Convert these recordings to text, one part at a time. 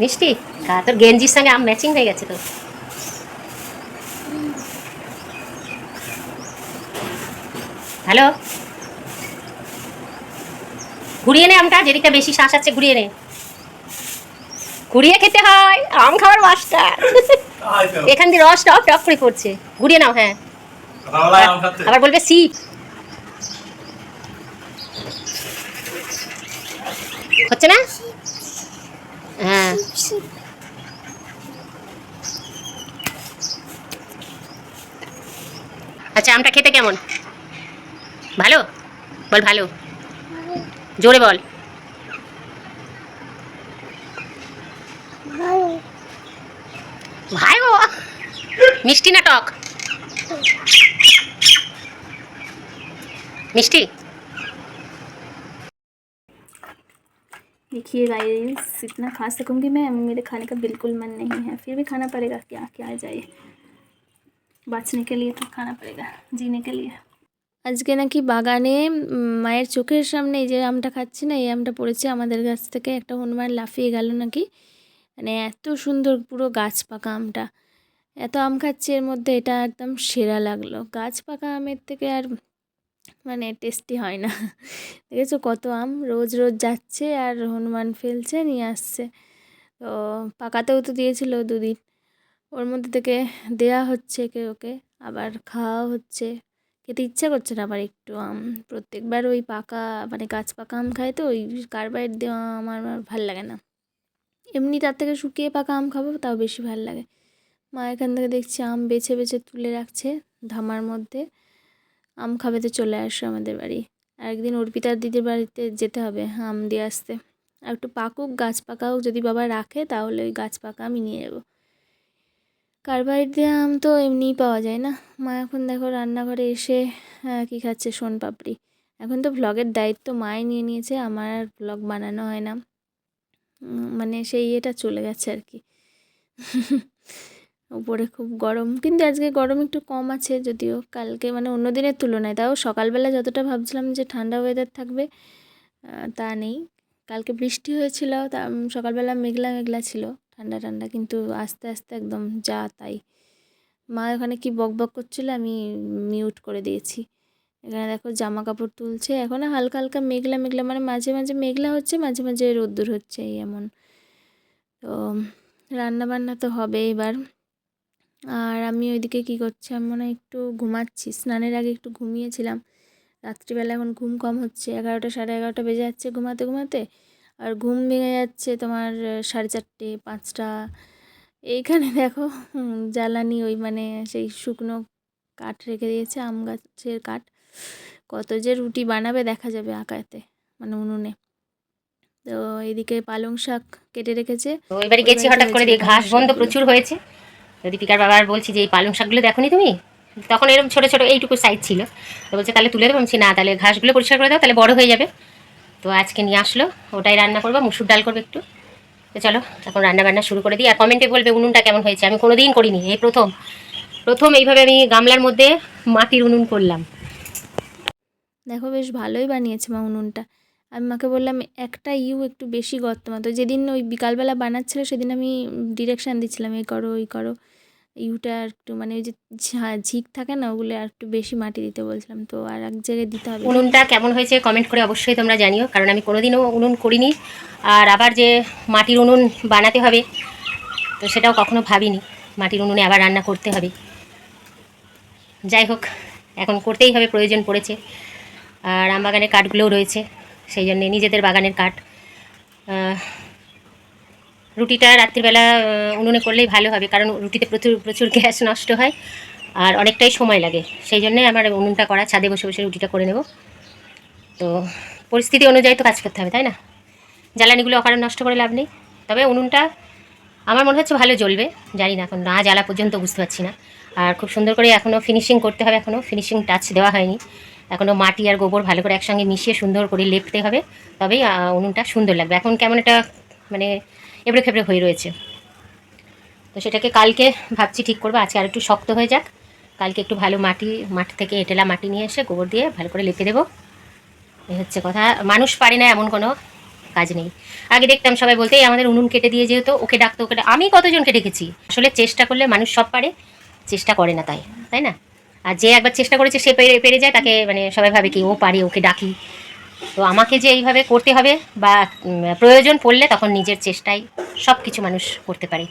মিষ্টি? তোর গেঞ্জির সঙ্গে আম ম্যাচিং হয়ে গেছে তো। হ্যালো? ঘুরিয়ে নে আমটা যেদিকটা বেশি শ্বাস আছে ঘুরিয়ে নে। ঘুরিয়ে খেতে হয় আম খাওয়ার মাস্টার এখান দিয়ে রস টপ টপ করে পড়ছে। ঘুরিয়ে নাও হ্যাঁ। আবার বলবে সিপ। হচ্ছে না? হ্যাঁ। আচ্ছা আমটা খেতে কেমন? ভালো? বল ভালো। জোরে বল। ভাই গো মিষ্টি না টক? মিষ্টি? देखिए गाइस इतना खा सकूँगी मैं, मेरे खाने का बिल्कुल मन नहीं है। फिर भी खाना पड़ेगा क्या? क्या जाए? বাঁচনে কে লিয়ে তো খানা পড়েগা জিনে কে লিয়ে আজকে নাকি বাগানে মায়ের চোখের সামনে যে আমটা খাচ্ছি না, এই আমটা পড়েছে আমাদের গাছ থেকে, একটা হনুমান লাফিয়ে গেল নাকি? মানে এত সুন্দর পুরো গাছ পাকা আমটা। এত আম খাচ্ছি এর মধ্যে, এটা একদম সেরা লাগল। গাছ পাকা আমের থেকে আর মানে টেস্টি হয় না। দেখেছ কত আম রোজ রোজ যাচ্ছে আর হনুমান ফেলছে, নিয়ে আসছে। তো পাকাতেও তো দিয়েছিল দুদিন। ওর মধ্যে থেকে দেয়া হচ্ছে কে ওকে, আবার খাওয়া হচ্ছে। খেতে ইচ্ছা করছে না আবার একটু আম। প্রত্যেকবার ওই পাকা মানে গাছ পাকা আম খায় তো, ওই কার্বাইড দেওয়া আমার ভালো লাগে না। এমনি তার থেকে শুকিয়ে পাকা আম খাব, তাও বেশি ভালো লাগে। মা এখান থেকে দেখছি আম বেছে বেছে তুলে রাখছে ধামার মধ্যে। আম খাবে তো চলে আসো আমাদের বাড়ি। আর একদিন অর্পিতার দিদির বাড়িতে যেতে হবে আম দিয়ে আসতে। আর একটু পাকুক গাছ পাকাও যদি বাবা রাখে তাহলে ওই গাছ পাকা আমি নিয়ে যাব। কার্বাইড দেওয়া আম তো এমনিই পাওয়া যায় না। মা এখন দেখো রান্নাঘরে এসে আহ, কী খাচ্ছে সোন পাপড়ি। এখন তো ভ্লগের দায়িত্ব মাই নিয়ে নিয়েছে আমার আর ভ্লগ বানানো হয় না। মানে সেই ইয়েটা চলে গেছে আর কি। উপরে খুব গরম। কিন্তু আজকে গরম একটু কম আছে যদিও। কালকে মানে অন্য দিনের তুলনায়। তাও সকালবেলা যতটা ভাবছিলাম যে ঠান্ডা ওয়েদার থাকবে তা নেই। কালকে বৃষ্টি হয়েছিল, তা সকালবেলা মেঘলা মেঘলা ছিল, ঠান্ডা ঠান্ডা। কিন্তু আস্তে আস্তে একদম যা তাই। মা ওখানে কি বক বক করছিল আমি মিউট করে দিয়েছি। এখানে দেখো জামা কাপড় তুলছে। এখনও হালকা হালকা মেঘলা মেঘলা। মানে মাঝে মাঝে মেঘলা হচ্ছে, মাঝে মাঝে রোদ্দুর হচ্ছে, এই এমন। তো রান্না বান্না তো হবে এবার। আর আমি ওইদিকে কী করছি? আমি মনে একটু ঘুমাচ্ছি। স্নানের আগে একটু ঘুমিয়েছিলাম। রাত্রিবেলা এখন ঘুম কম হচ্ছে। এগারোটা, সাড়ে এগারোটা বেজে যাচ্ছে ঘুমাতে ঘুমাতে। আর ঘুম ভেঙে যাচ্ছে তোমার সাড়ে চারটে, পাঁচটা। এইখানে দেখো জ্বালানি ওই মানে সেই শুকনো কাঠ রেখে দিয়েছে, আম গাছের কাঠ। কত যে রুটি বানাবে দেখা যাবে আঁকাতে মানে উনুনে। তো এদিকে পালং শাক কেটে রেখেছে। এবারে গেছি হঠাৎ করে দিয়ে ঘাস বন্ধ প্রচুর হয়েছে। তো দীপিকার বাবার বলছি যে, এই পালং শাকগুলো দেখোনি তুমি? তখন এরকম ছোটো ছোটো এইটুকু সাইজ ছিল। তো বলছে, তাহলে তুলে দেবো। না, তাহলে ঘাসগুলো পরিষ্কার করে দাও, তাহলে বড় হয়ে যাবে। তো আজকে নিয়ে আসলো, ওটাই রান্না করব, মুসুর ডাল করব একটু। তো চলো, এখন রান্না বান্না শুরু করে দিই। আর কমেন্টে বলবে, উনুনটা কেমন হয়েছে? আমি কোনো দিন করিনি, এই প্রথম। প্রথম এইভাবে আমি গামলার মধ্যে মাটির উনুন করলাম। দেখো, বেশ ভালোই বানিয়েছে মা উনুনটা। আমি মাকে বললাম, একটা ইউ একটু বেশি গর্ত মতো যেদিন ওই বিকালবেলা বানাচ্ছিল, সেদিন আমি ডিরেকশান দিচ্ছিলাম, এই করো, ওই করো। ইউটা আর একটু মানে ওই যে ঝিক থাকে না, ওগুলো আর একটু বেশি মাটি দিতে বলছিলাম। তো আর এক জায়গায় দিতে হবে। উনুনটা কেমন হয়েছে কমেন্ট করে অবশ্যই তোমরা জানিও, কারণ আমি কোনোদিনও উনুন করিনি। আর আবার যে মাটির উনুন বানাতে হবে, তো সেটাও কখনো ভাবিনি। মাটির উনুনে আবার রান্না করতে হবে। যাই হোক, এখন করতেই হবে, প্রয়োজন পড়েছে। আর আম বাগানের কাঠগুলোও রয়েছে, সেই জন্যে নিজেদের বাগানের কাঠ। রুটিটা রাত্রিবেলা উনুনে করলেই ভালো হবে, কারণ রুটিতে প্রচুর প্রচুর গ্যাস নষ্ট হয় আর অনেকটাই সময় লাগে। সেই জন্যে আমার উনুনটা করা, ছাদে বসে বসে রুটিটা করে নেব। তো পরিস্থিতি অনুযায়ী তো কাজ করতে হবে, তাই না? জ্বালানিগুলো অকারণ নষ্ট করে লাভ নেই। তবে উনুনটা আমার মনে হচ্ছে ভালো জ্বলবে, জানি না, এখন না জ্বালা পর্যন্ত বুঝতে পারছি না। আর খুব সুন্দর করে এখনও ফিনিশিং করতে হবে এখনও ফিনিশিং টাচ দেওয়া হয়নি। এখনও মাটি আর গোবর ভালো করে একসঙ্গে মিশিয়ে সুন্দর করে লেপতে হবে, তবেই উনুনটা সুন্দর লাগবে। এখন কেমন একটা মানে এবড়ে খেবড়ে হয়ে রয়েছে। তো সেটাকে কালকে ভাবছি ঠিক করব, আজকে আর একটু শক্ত হয়ে যাক। কালকে একটু ভালো মাটি, মাঠ থেকে এঁটেলা মাটি নিয়ে এসে গোবর দিয়ে ভালো করে লেপে দেবো। এই হচ্ছে কথা। মানুষ পারে না এমন কোনো কাজ নেই। আগে দেখতাম সবাই বলতেই আমাদের উনুন কেটে দিয়ে যেহেতু ওকে ডাকতো, ওকে ডাক-" আমি কতজনকে ডেকেছি? আসলে চেষ্টা করলে মানুষ সব পারে, চেষ্টা করে না তাই তাই না? আর যে একবার চেষ্টা করেছে, সে পেরে পেরে যায়, তাকে মানে সবাই ভাবে কি, ও পারে, ওকে ডাকি। তো আমাকে যে এইভাবে করতে হবে বা প্রয়োজন পড়লে তখন নিজের চেষ্টায় সব কিছু মানুষ করতে পারে।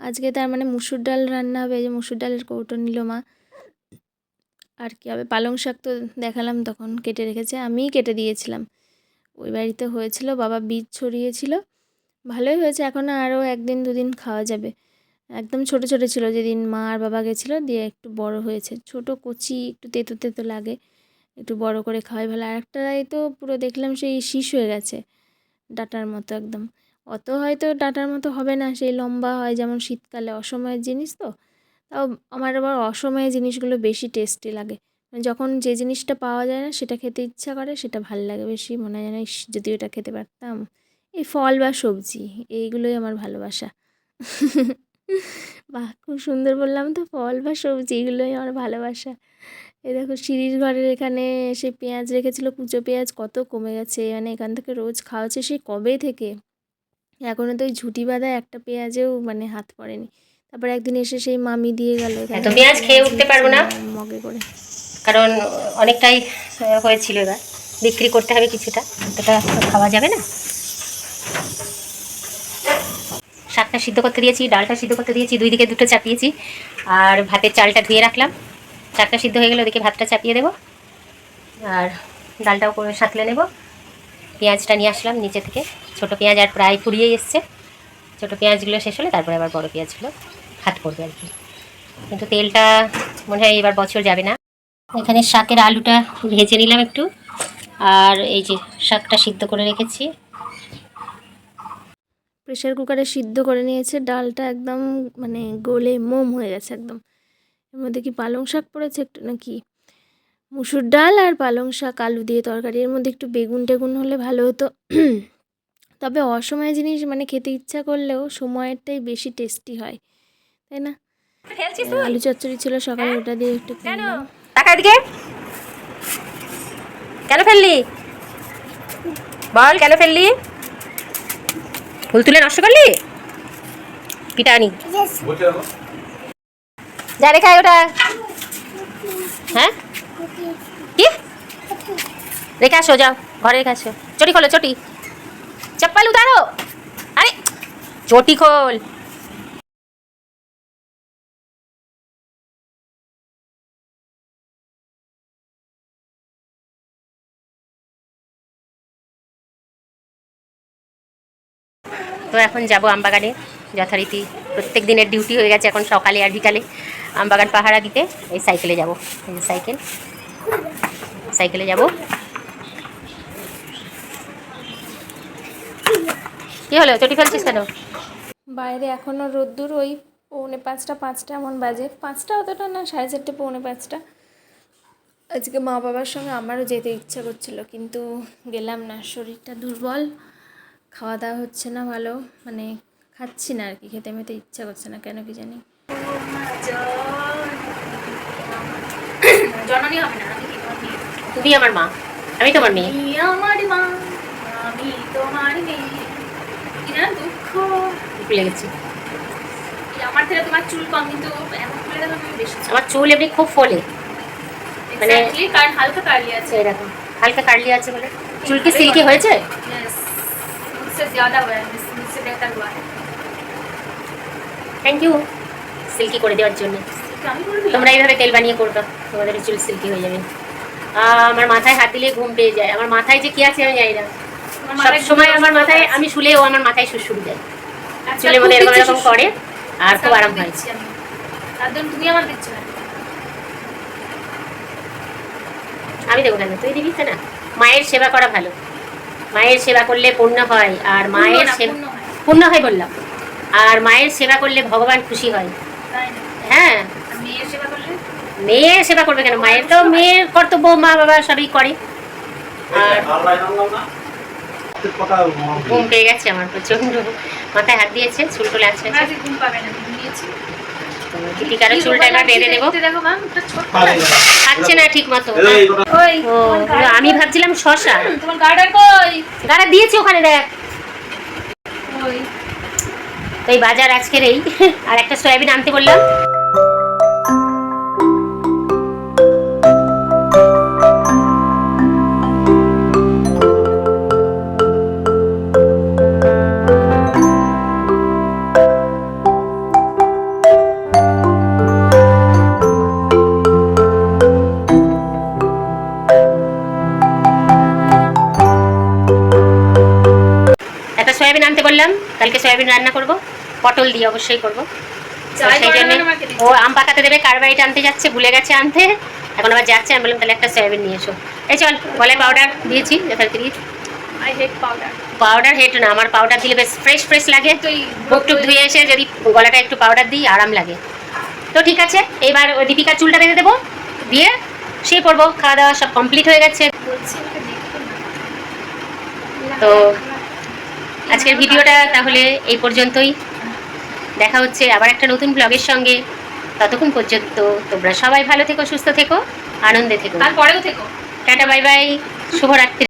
আজকে তার মানে মুসুর ডাল রান্না হবে যে মুসুর ডালের কৌটো নিল মা। আর কি হবে, পালং শাক তো দেখালাম তখন, কেটে রেখেছে, আমিই কেটে দিয়েছিলাম। ওই বাড়িতে হয়েছিল, বাবা বীজ ছড়িয়েছিল। ভালোই হয়েছে, এখন আরও একদিন দুদিন খাওয়া যাবে। একদম ছোট ছোট ছিল, যেদিন মা আর বাবা গেছিল, দিয়ে একটু বড় হয়েছে। ছোট কচি, একটু তেতো তেতো লাগে। একটু বড় করে খাওয়াই ভালো। আর একটাই তো পুরো দেখলাম সেই শীষ হয়ে গেছে ডাটার মতো একদম। অত হয়তো ডাটার মতো হবে না সেই লম্বা হয় যেমন শীতকালে অসময়ের জিনিস তো। তাও আমার আবার অসময়ে জিনিসগুলো বেশি টেস্টি লাগে। মানে যখন যে জিনিসটা পাওয়া যায় না সেটা খেতে ইচ্ছা করে সেটা ভালো লাগে বেশি। মনে হয় ইস, যদি ওটা খেতে পারতাম। এই ফল বা সবজি এইগুলোই আমার ভালোবাসা। বাহ খুব সুন্দর বললাম তো ফল বা সবজি এগুলোই আমার ভালোবাসা। এই দেখো সিঁড়ির ঘরের এখানে সে পেঁয়াজ রেখেছিল কুচো পেঁয়াজ কত কমে গেছে মানে এখান থেকে রোজ খাওয়া হচ্ছে সেই কবে থেকে? এখনও তো ওই ঝুঁটি বাঁধা একটা পেঁয়াজেও মানে হাত পড়েনি। তারপর একদিন এসে সেই মামি দিয়ে গেল এত পেঁয়াজ খেয়ে উঠতে পারব না। মগে করে। কারণ অনেকটাই হয়েছিল এবার। বিক্রি করতে হবে কিছুটা অতটা খাওয়া যাবে না। শাকটা সিদ্ধ করতে দিয়েছি, ডালটা সিদ্ধ করতে দিয়েছি, দুই দিকে দুটো চাপিয়েছি। আর ভাতের চালটা ধুয়ে রাখলাম। চালটা সিদ্ধ হয়ে গেলে ওদিকে ভাতটা চাপিয়ে দেবো। আর ডালটাও সাঁতলে নেব। পেঁয়াজটা নিয়ে আসলাম নিচে থেকে। ছোট পেঁয়াজ আর প্রায় ফুরিয়েই এসছে। ছোট পেঁয়াজগুলো শেষ হলে তারপরে আবার বড় পেঁয়াজগুলো হাত পড়বে আর কি। কিন্তু তেলটা মনে হয় এবার বছর যাবে না। এখানে শাকের আলুটা ভেজে নিলাম একটু। আর এই যে শাকটা সিদ্ধ করে রেখেছি। প্রেশার কুকারে সিদ্ধ করে নিয়েছে ডালটা একদম মানে গলে মোম হয়ে গেছে একদম। এর মধ্যে কি পালং শাক পড়েছে একটু নাকি? মুসুর ডাল আর পালং শাক আলু দিয়ে তরকারি। এর মধ্যে একটু বেগুন টেগুন হলে ভালো হতো। তবে অসময়ে জিনিস মানে খেতে ইচ্ছা করলেও সময়েরটাই বেশি টেস্টি হয় তাই না? আলু চচ্চড়ি ছিল সকালে ওটা দিয়ে একটু খেয়ে টাকা এদিকে। কেন ফেললি? বল কেন ফেললি? ফুল তুলে নষ্ট করলি? পিঠা আনি। যা রে খাই ওটা। হ্যাঁ? কি? রেখে আসো, যাও, ঘরে রেখে আসো। চটি খোলো, চটি। চপ্পল উতারো। আরে, চটি খোল। তো এখন যাব আমবাগানে, যথারীতি প্রত্যেক দিনের ডিউটি হয়ে গেছে এখন সকালে আর বিকালে। আমবাগান পাহারা দিতে এই সাইকেলে যাব, এই সাইকেল। সাইকেলে যাব। কি হলো, চটি ফেলছিস কেন? বাইরে এখনও রোদ্দুর, ওই পৌনে পাঁচটা পাঁচটা এমন বাজে। পাঁচটা অতটা না, সাড়ে চারটে, পৌনে পাঁচটা। আজকে মা বাবার সঙ্গে আমারও যেতে ইচ্ছা করছিল, কিন্তু গেলাম না, শরীরটা দুর্বল। খাওয়া দাওয়া হচ্ছে না ভালো মানে খাচ্ছি না আর কি খেতে মেতে ইচ্ছা করছে না কেন কি জানি। তুমি আমার মা আমি তোমার মেয়ে। আমার মা আমি তোমার মেয়ে। দুঃখ। ভুলে গেছি আমার থেকে তোমার চুল কম কিন্তু বেশি আমার চুল এমনি খুব ফলে। মানে কারণ হালকা কার্লি আছে। এরকম হালকা কার্লি আছে বলে। চুল কি সিল্কি হয়েছে? ইয়েস ज्यादा हुआ है मुझसे- मुझसे बेहतर हुआ है থ্যাংক ইউ সিল্কি করে দেওয়ার জন্য तो আমি বলবি তোমরা এইভাবে তেল বানিয়ে করবে তোমাদের চুল সিল্কি হয়ে যাবে আহ, আমার মাথায় হাত দিলে ঘুম পেয়ে যায় আমার মাথায় যে কি আছে আমি জানি না সব সময় আমার মাথায় আমি শুলেও আমার মাথায় সুরসুর যায় চুলে মনে এরকম এরকম করে আর খুব আরাম হয় তার জন্য তুমি আমার দিচ্ছ না আমি দেবো কেন তুই দিবি তো না মায়ের সেবা করা ভালো মায়ের সেবা করলে পুণ্য হয় আর মায়ের সেবা পূর্ণ হয়। বললাম। আর মায়ের সেবা করলে ভগবান খুশি হয়। হ্যাঁ। মেয়ের সেবা করলে? মেয়ের সেবা করবে কেন? মায়ের তো মেয়ের কর্তব্য মা বাবা সবই করে। আর ঘুম পেয়ে গেছে আমার প্রচণ্ড মাথায় হাত দিয়েছে চুল টুলে আছে ঘুম পাবে না দীপিকারও চুলটা এবার বেঁধে দেবো। খাচ্ছে না ঠিক মতো। আমি ভাবছিলাম শশা। গাড়া দিয়েছি ওখানে দেখ। ওই। এই বাজার আজকের এই। আর একটা সয়াবিন আনতে বললাম। সয়াবিন আনতে বললাম কালকে সয়াবিন রান্না করব পটল দিয়ে অবশ্যই করব। সেই জন্য। ও আম পাকাতে দেবে কারবাইট আনতে যাচ্ছে ভুলে গেছে আনতে। এখন আবার যাচ্ছে আমি বললাম তাহলে একটা সয়াবিন নিয়ে এসো। এই চল গলায় পাউডার দিয়েছি যথারীতি I hate powder powder hate না আমার পাউডার দিলে বেশ ফ্রেশ ফ্রেশ লাগে। মুখ টুক ধুয়ে এসে যদি গলাটা একটু পাউডার দিই আরাম লাগে। তো ঠিক আছে এবার ওই দীপিকার চুলটা বেঁধে দেবো দিয়ে শুয়ে পড়ব খাওয়া দাওয়া সব কমপ্লিট হয়ে গেছে। তো আজকের ভিডিওটা তাহলে এই পর্যন্তই। দেখা হচ্ছে আবার একটা নতুন ব্লগের সঙ্গে। ততক্ষণ পর্যন্ত তোমরা সবাই ভালো থেকো সুস্থ থেকো আনন্দে থেকো। তারপরেও থেকো। Tata bye bye. শুভরাত্রি।